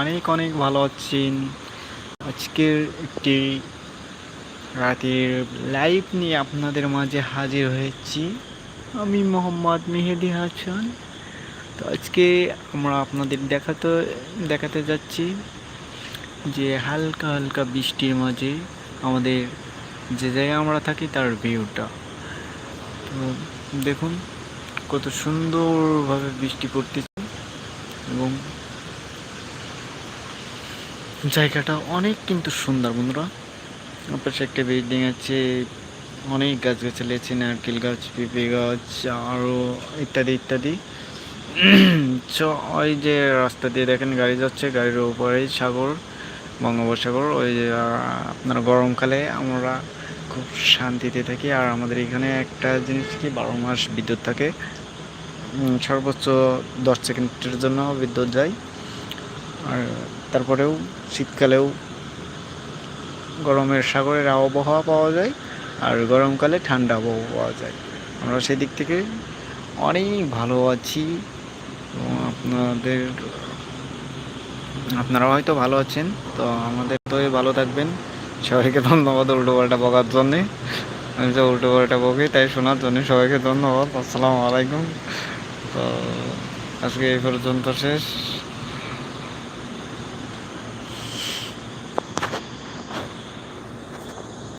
অনেক অনেক ভালো আছেন আজকের একটি রাতের লাইভ নিয়ে আপনাদের মাঝে হাজির হয়েছি। আমি মোহাম্মদ মেহেদি হাসান। তো আজকে আমরা আপনাদের দেখাতে দেখাতে যাচ্ছি যে হালকা হালকা বৃষ্টির মাঝে আমাদের যে জায়গায় আমরা থাকি তার ভিউটা তো দেখুন, কত সুন্দরভাবে বৃষ্টি পড়তেছে এবং জায়গাটা অনেক কিন্তু সুন্দর বন্ধুরা। পাশে একটা বিল্ডিং আছে, অনেক গাছগাছালি আছে, নারকেল গাছ, পেঁপে গাছ আরও ইত্যাদি ইত্যাদি। ওই যে রাস্তা দিয়ে দেখেন গাড়ি যাচ্ছে, গাড়ির উপরেই সাগর, বঙ্গোপসাগর। ওই যে আপনার গরমকালে আমরা খুব শান্তিতে থাকি। আর আমাদের এখানে একটা জিনিস কি, বারো মাস বিদ্যুৎ থাকে। সর্বোচ্চ দশ সেকেন্ডের জন্য বিদ্যুৎ যায়। আর তারপরেও শীতকালেও গরমের সাগরের আবহাওয়া পাওয়া যায় আর গরমকালে ঠান্ডা আবহাওয়া পাওয়া যায়। আমরা সেদিক থেকে অনেক ভালো আছি এবং আপনাদের, আপনারা হয়তো ভালো আছেন, তো আমাদের তো ভালো থাকবেন। সবাইকে ধন্যবাদ উল্টো পাল্টা বকার জন্যে। আমি তো উল্টো পাল্টা বকি, তাই শোনার জন্য সবাইকে ধন্যবাদ। আসসালামু আলাইকুম। তো আজকে এই পর্যন্ত শেষ।